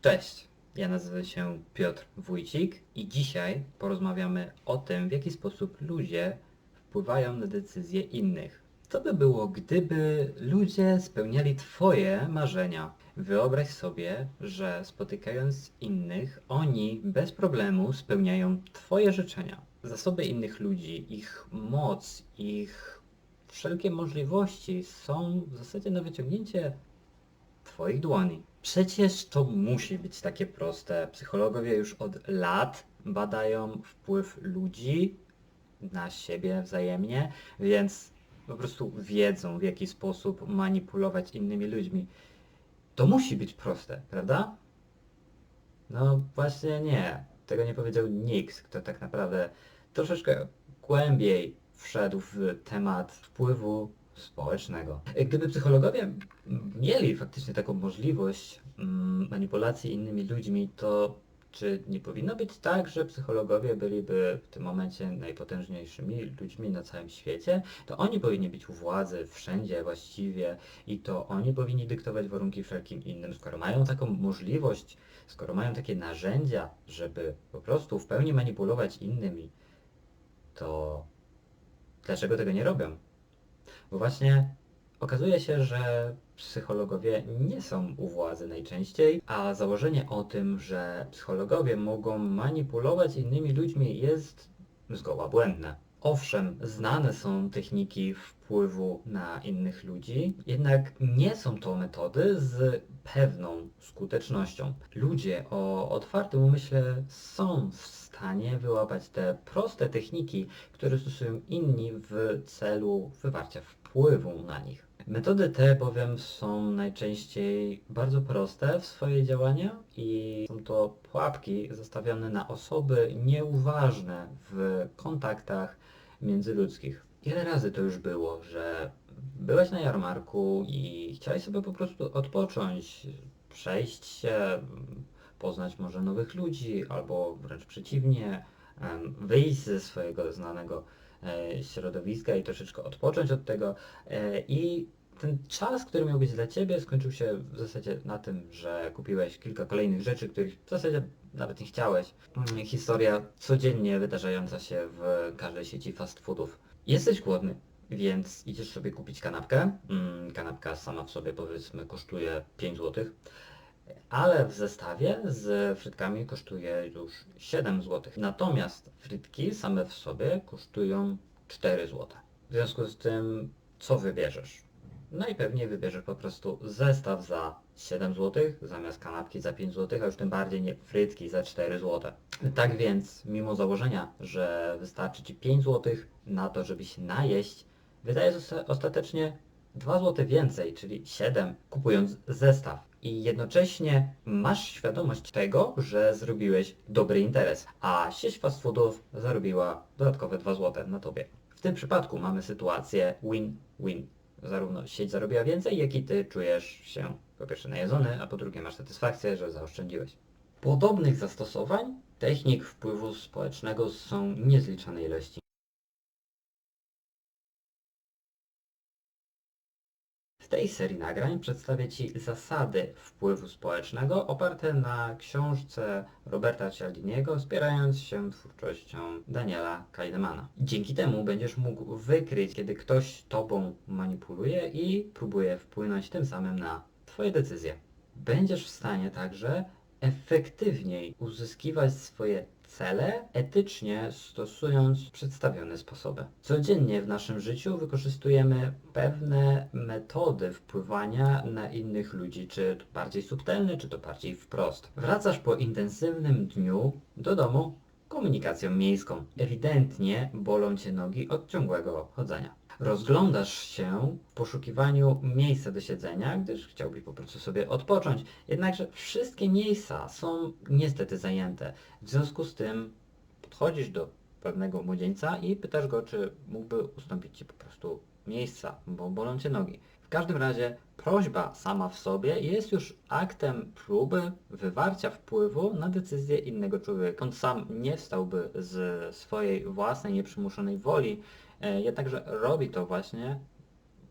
Cześć, ja nazywam się Piotr Wójcik i dzisiaj porozmawiamy o tym, w jaki sposób ludzie wpływają na decyzje innych. Co by było, gdyby ludzie spełniali Twoje marzenia? Wyobraź sobie, że spotykając innych, oni bez problemu spełniają Twoje życzenia. Zasoby innych ludzi, ich moc, ich wszelkie możliwości są w zasadzie na wyciągnięcie Twoich dłoni. Przecież to musi być takie proste. Psychologowie już od lat badają wpływ ludzi na siebie wzajemnie, więc po prostu wiedzą w jaki sposób manipulować innymi ludźmi. To musi być proste, prawda? No właśnie nie. Tego nie powiedział nikt, kto tak naprawdę troszeczkę głębiej wszedł w temat wpływu społecznego. Gdyby psychologowie mieli faktycznie taką możliwość mm, manipulacji innymi ludźmi, to czy nie powinno być tak, że psychologowie byliby w tym momencie najpotężniejszymi ludźmi na całym świecie? To oni powinni być u władzy wszędzie właściwie i to oni powinni dyktować warunki wszelkim innym. Skoro mają taką możliwość, skoro mają takie narzędzia, żeby po prostu w pełni manipulować innymi, to dlaczego tego nie robią? Bo właśnie okazuje się, że psychologowie nie są u władzy najczęściej, a założenie o tym, że psychologowie mogą manipulować innymi ludźmi jest zgoła błędne. Owszem, znane są techniki wpływu na innych ludzi, jednak nie są to metody z pewną skutecznością. Ludzie o otwartym umyśle są w stanie wyłapać te proste techniki, które stosują inni w celu wywarcia wpływu na nich. Metody te bowiem są najczęściej bardzo proste w swojej działania i są to pułapki zastawione na osoby nieuważne w kontaktach międzyludzkich. Ile razy to już było, że byłeś na jarmarku i chciałeś sobie po prostu odpocząć, przejść się, poznać może nowych ludzi, albo wręcz przeciwnie, wyjść ze swojego znanego e, środowiska i troszeczkę odpocząć od tego. e, I ten czas, który miał być dla Ciebie, skończył się w zasadzie na tym, że kupiłeś kilka kolejnych rzeczy, których w zasadzie nawet nie chciałeś. Mm, Historia codziennie wydarzająca się w każdej sieci fast foodów. Jesteś głodny, więc idziesz sobie kupić kanapkę. Mm, Kanapka sama w sobie powiedzmy kosztuje 5 zł, ale w zestawie z frytkami kosztuje już 7 zł. Natomiast frytki same w sobie kosztują 4 zł. W związku z tym, co wybierzesz? Najpewniej wybierzesz po prostu zestaw za 7 zł zamiast kanapki za 5 zł, a już tym bardziej nie frytki za 4 zł. Tak więc, mimo założenia, że wystarczy Ci 5 zł na to, żeby się najeść, wydajesz osta- ostatecznie 2 zł więcej, czyli 7, kupując zestaw. I jednocześnie masz świadomość tego, że zrobiłeś dobry interes, a sieć fast foodów zarobiła dodatkowe 2 zł na tobie. W tym przypadku mamy sytuację win-win. Zarówno sieć zarobiła więcej, jak i ty czujesz się po pierwsze najedzony, a po drugie masz satysfakcję, że zaoszczędziłeś. Podobnych zastosowań technik wpływu społecznego są niezliczone ilości. W tej serii nagrań przedstawię Ci zasady wpływu społecznego oparte na książce Roberta Cialdiniego, wspierając się twórczością Daniela Kajdemana. Dzięki temu będziesz mógł wykryć, kiedy ktoś Tobą manipuluje i próbuje wpłynąć tym samym na Twoje decyzje. Będziesz w stanie także efektywniej uzyskiwać swoje cele etycznie stosując przedstawione sposoby. Codziennie w naszym życiu wykorzystujemy pewne metody wpływania na innych ludzi, czy to bardziej subtelne, czy to bardziej wprost. Wracasz po intensywnym dniu do domu komunikacją miejską. Ewidentnie bolą Cię nogi od ciągłego chodzenia. Rozglądasz się w poszukiwaniu miejsca do siedzenia, gdyż chciałbyś po prostu sobie odpocząć. Jednakże wszystkie miejsca są niestety zajęte. W związku z tym podchodzisz do pewnego młodzieńca i pytasz go, czy mógłby ustąpić Ci po prostu miejsca, bo bolą Cię nogi. W każdym razie prośba sama w sobie jest już aktem próby wywarcia wpływu na decyzję innego człowieka. On sam nie wstałby z swojej własnej, nieprzymuszonej woli, jednakże robi to właśnie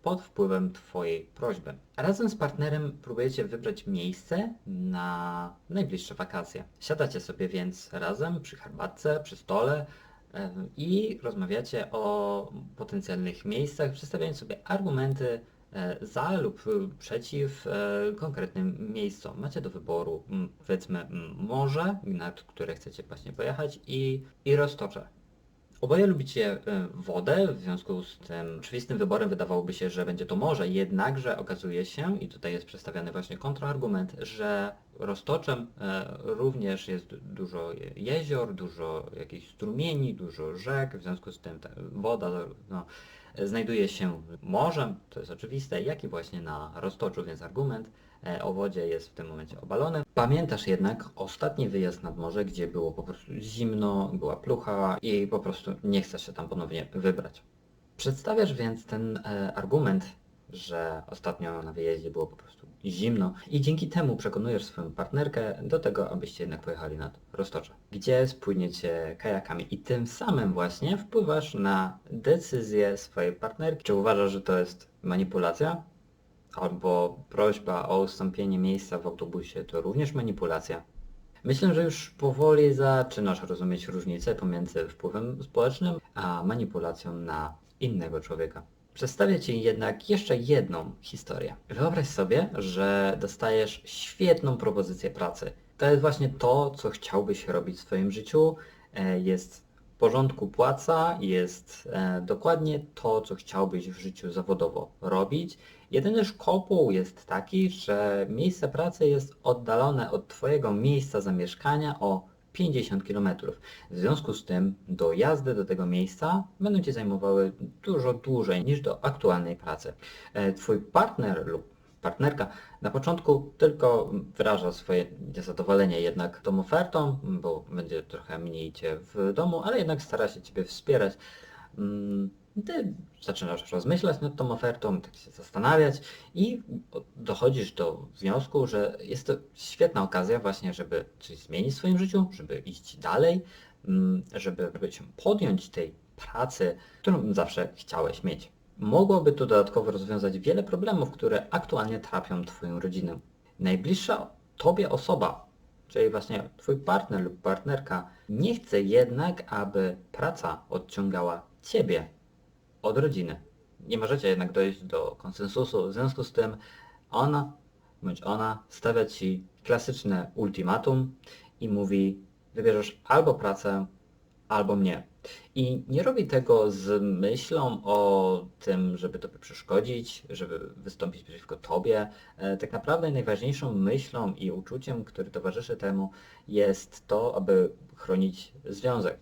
pod wpływem Twojej prośby. Razem z partnerem próbujecie wybrać miejsce na najbliższe wakacje. Siadacie sobie więc razem przy herbatce, przy stole e, i rozmawiacie o potencjalnych miejscach, przedstawiając sobie argumenty e, za lub e, przeciw e, konkretnym miejscom. Macie do wyboru powiedzmy morze, nad które chcecie właśnie pojechać i, i roztocze. Oboje lubicie e, wodę, w związku z tym oczywistym wyborem wydawałoby się, że będzie to morze, jednakże okazuje się, i tutaj jest przedstawiany właśnie kontrargument, że roztoczem e, również jest dużo jezior, dużo jakichś strumieni, dużo rzek, w związku z tym woda no, znajduje się morzem, to jest oczywiste, jak i właśnie na roztoczu, więc argument e, o wodzie jest w tym momencie obalony. Pamiętasz jednak ostatni wyjazd nad morze, gdzie było po prostu zimno, była plucha i po prostu nie chcesz się tam ponownie wybrać. Przedstawiasz więc ten e, argument, że ostatnio na wyjeździe było po prostu zimno i dzięki temu przekonujesz swoją partnerkę do tego, abyście jednak pojechali nad Roztocze, gdzie spłyniecie kajakami i tym samym właśnie wpływasz na decyzję swojej partnerki. Czy uważasz, że to jest manipulacja? Albo prośba o ustąpienie miejsca w autobusie to również manipulacja? Myślę, że już powoli zaczynasz rozumieć różnicę pomiędzy wpływem społecznym a manipulacją na innego człowieka. Przedstawię Ci jednak jeszcze jedną historię. Wyobraź sobie, że dostajesz świetną propozycję pracy. To jest właśnie to, co chciałbyś robić w swoim życiu. E, Jest w porządku płaca, jest e, dokładnie to, co chciałbyś w życiu zawodowo robić. Jedyny szkopuł jest taki, że miejsce pracy jest oddalone od Twojego miejsca zamieszkania o 50 km. W związku z tym dojazdy do tego miejsca będą Ci zajmowały dużo dłużej niż do aktualnej pracy. E, Twój partner lub partnerka na początku tylko wyraża swoje niezadowolenie jednak tą ofertą, bo będzie trochę mniej Cię w domu, ale jednak stara się Ciebie wspierać. Ty zaczynasz rozmyślać nad tą ofertą, tak się zastanawiać i dochodzisz do wniosku, że jest to świetna okazja właśnie, żeby coś zmienić w swoim życiu, żeby iść dalej, mm, żeby się podjąć tej pracy, którą zawsze chciałeś mieć. Mogłoby to dodatkowo rozwiązać wiele problemów, które aktualnie trapią Twoją rodzinę. Najbliższa Tobie osoba, czyli właśnie Twój partner lub partnerka, nie chce jednak, aby praca odciągała Ciebie od rodziny. Nie możecie jednak dojść do konsensusu, w związku z tym ona bądź ona stawia Ci klasyczne ultimatum i mówi wybierzesz albo pracę, albo mnie. I nie robi tego z myślą o tym, żeby Tobie przeszkodzić, żeby wystąpić przeciwko Tobie. E, Tak naprawdę najważniejszą myślą i uczuciem, który towarzyszy temu jest to, aby chronić związek.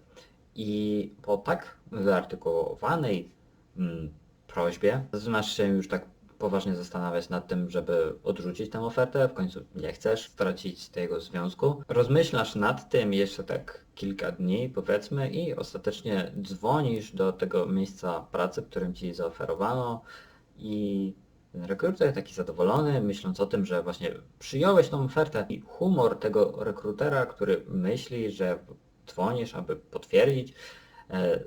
I po tak wyartykułowanej mm, prośbie zaczynasz się już tak poważnie zastanawiać nad tym, żeby odrzucić tę ofertę, w końcu nie chcesz stracić tego związku. Rozmyślasz nad tym jeszcze tak kilka dni, powiedzmy, i ostatecznie dzwonisz do tego miejsca pracy, którym ci zaoferowano i rekruter taki zadowolony, myśląc o tym, że właśnie przyjąłeś tą ofertę i humor tego rekrutera, który myśli, że dzwonisz, aby potwierdzić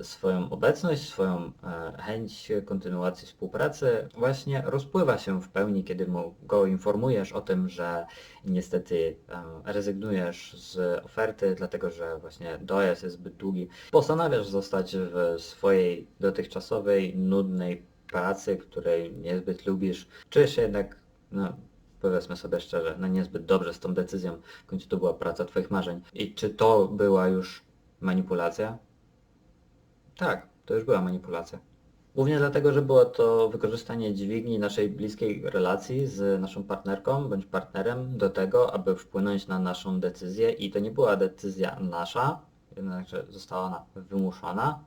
swoją obecność, swoją e, chęć kontynuacji współpracy właśnie rozpływa się w pełni, kiedy mu go informujesz o tym, że niestety e, rezygnujesz z oferty, dlatego że właśnie dojazd jest zbyt długi. Postanawiasz zostać w swojej dotychczasowej, nudnej pracy, której niezbyt lubisz. Czujesz się jednak, no powiedzmy sobie szczerze, no niezbyt dobrze z tą decyzją. W końcu to była praca Twoich marzeń. I czy to była już manipulacja? Tak, to już była manipulacja. Głównie dlatego, że było to wykorzystanie dźwigni naszej bliskiej relacji z naszą partnerką bądź partnerem do tego, aby wpłynąć na naszą decyzję i to nie była decyzja nasza, jednakże została ona wymuszona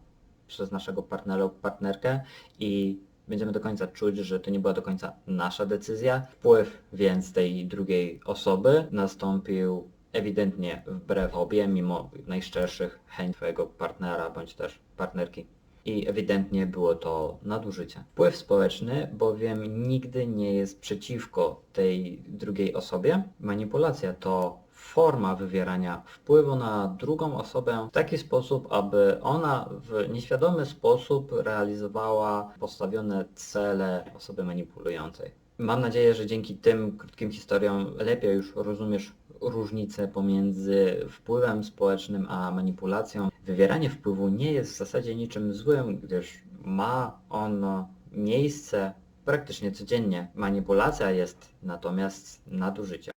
przez naszego partnera lub partnerkę i będziemy do końca czuć, że to nie była do końca nasza decyzja. Wpływ więc tej drugiej osoby nastąpił ewidentnie wbrew obie, mimo najszczerszych chęci twojego partnera bądź też partnerki. I ewidentnie było to nadużycie. Wpływ społeczny bowiem nigdy nie jest przeciwko tej drugiej osobie. Manipulacja to forma wywierania wpływu na drugą osobę w taki sposób, aby ona w nieświadomy sposób realizowała postawione cele osoby manipulującej. Mam nadzieję, że dzięki tym krótkim historiom lepiej już rozumiesz różnicę pomiędzy wpływem społecznym a manipulacją. Wywieranie wpływu nie jest w zasadzie niczym złym, gdyż ma ono miejsce praktycznie codziennie. Manipulacja jest natomiast nadużyciem.